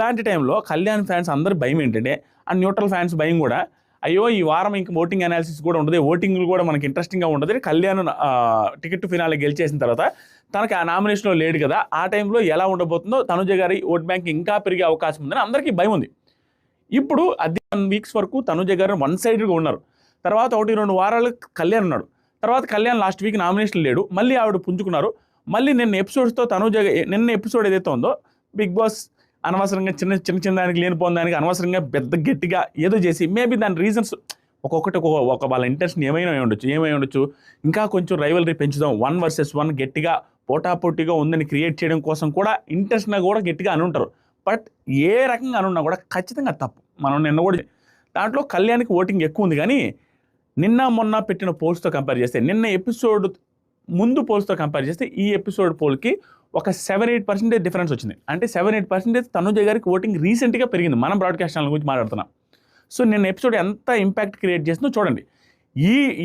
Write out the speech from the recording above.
ఇలాంటి టైంలో కళ్యాణ్ ఫ్యాన్స్ అందరు భయం ఏంటంటే ఆ న్యూట్రల్ ఫ్యాన్స్ భయం కూడా అయ్యో ఈ వారం ఇంక ఓటింగ్ అనాలిసిస్ కూడా ఉండదు ఓటింగ్లు కూడా మనకి ఇంట్రెస్టింగ్గా ఉండదు కళ్యాణ్ టికెట్ ఫినాలే గెలిచేసిన తర్వాత తనకి ఆ నామినేషన్లో లేడు కదా ఆ టైంలో ఎలా ఉండబోతుందో తనుజ గారి ఓట్ బ్యాంక్ ఇంకా పెరిగే అవకాశం ఉందని అందరికీ భయం ఉంది. ఇప్పుడు అది వన్ వీక్స్ వరకు తనుజ గారు వన్ సైడ్గా ఉన్నారు. తర్వాత ఒకటి రెండు వారాలు కళ్యాణ్ ఉన్నాడు. తర్వాత కళ్యాణ్ లాస్ట్ వీక్ నామినేషన్ లేడు. మళ్ళీ ఆవిడ పుంజుకున్నారు. మళ్ళీ నిన్న ఎపిసోడ్స్తో తనుజ నిన్న ఎపిసోడ్ ఏదైతే ఉందో బిగ్ బాస్ అనవసరంగా చిన్న చిన్న చిన్న దానికి లేనిపోయిన దానికి అనవసరంగా పెద్ద గట్టిగా ఏదో చేసి మేబీ దాని రీజన్స్ ఒక్కొక్కటి ఒక్కొక్క ఒక వాళ్ళ ఇంట్రెస్ట్ని ఏమైనా అయి ఉండొచ్చు ఏమై ఉండొచ్చు. ఇంకా కొంచెం రైవలరీ పెంచుదాం. వన్ వర్సెస్ వన్ గట్టిగా పోటాపోటీగా ఉందని క్రియేట్ చేయడం కోసం కూడా ఇంట్రెస్ట్గా కూడా గట్టిగా అని ఉంటారు. బట్ ఏ రకంగా అనున్నా కూడా ఖచ్చితంగా తప్పు. మనం నిన్న కూడా దాంట్లో కళ్యాణ్కి ఓటింగ్ ఎక్కువ ఉంది కానీ నిన్న మొన్న పెట్టిన పోల్స్తో కంపేర్ చేస్తే నిన్న ఎపిసోడ్ ముందు పోల్స్తో కంపేర్ చేస్తే ఈ ఎపిసోడ్ పోల్కి ఒక సెవెన్ ఎయిట్ పర్సెంటేజ్ డిఫరెన్స్ వచ్చింది. అంటే సెవెన్ ఎయిట్ పర్సెంటేజ్ తనుజయ్ గారికి ఓటింగ్ రీసెంట్గా పెరిగింది. మనం బ్రాడ్కాస్ట్ ఛానల్ గురించి మాట్లాడుతున్నాం. సో నేను ఎపిసోడ్ ఎంత ఇంపాక్ట్ క్రియేట్ చేసిందో చూడండి. ఈ